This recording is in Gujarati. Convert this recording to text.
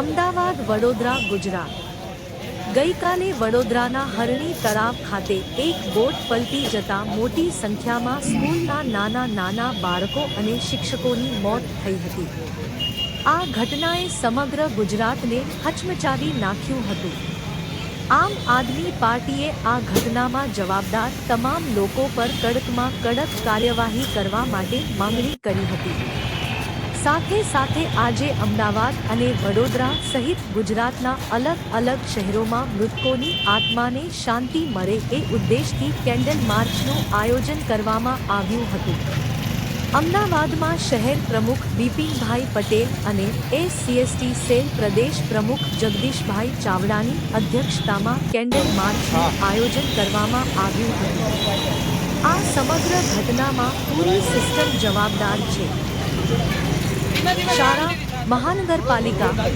અમદાવાદ, વડોદરા, ગુજરાત. ગઈકાલે વડોદરાના હરણી તળાવ ખાતે એક બોટ પલટી જતા મોટી સંખ્યામાં સ્કૂલના નાના નાના બાળકો અને શિક્ષકોની મોત થઈ હતી. આ ઘટનાએ સમગ્ર ગુજરાતને હચમચાવી નાખ્યું હતું. આમ આદમી પાર્ટીએ આ ઘટનામાં જવાબદાર તમામ લોકો પર કડકમાં કડક કાર્યવાહી કરવા માટે માંગણી કરી હતી. સાથે સાથે આજે અમદાવાદ અને વડોદરા સહિત ગુજરાતના અલગ અલગ શહેરોમાં મૃતકોની આત્માને શાંતિ મળે એ ઉદ્દેશથી કેન્ડલ માર્ચનું આયોજન કરવામાં આવ્યું હતું. અમદાવાદમાં શહેર પ્રમુખ બિપિનભાઈ પટેલ અને એસસીએસટી સેલ પ્રદેશ પ્રમુખ જગદીશભાઈ ચાવડાની અધ્યક્ષતામાં કેન્ડલ માર્ચનું આયોજન કરવામાં આવ્યું હતું. આ સમગ્ર ઘટનામાં પૂરી સિસ્ટમ જવાબદાર છે. શાળા મહાનગરપાલિકા.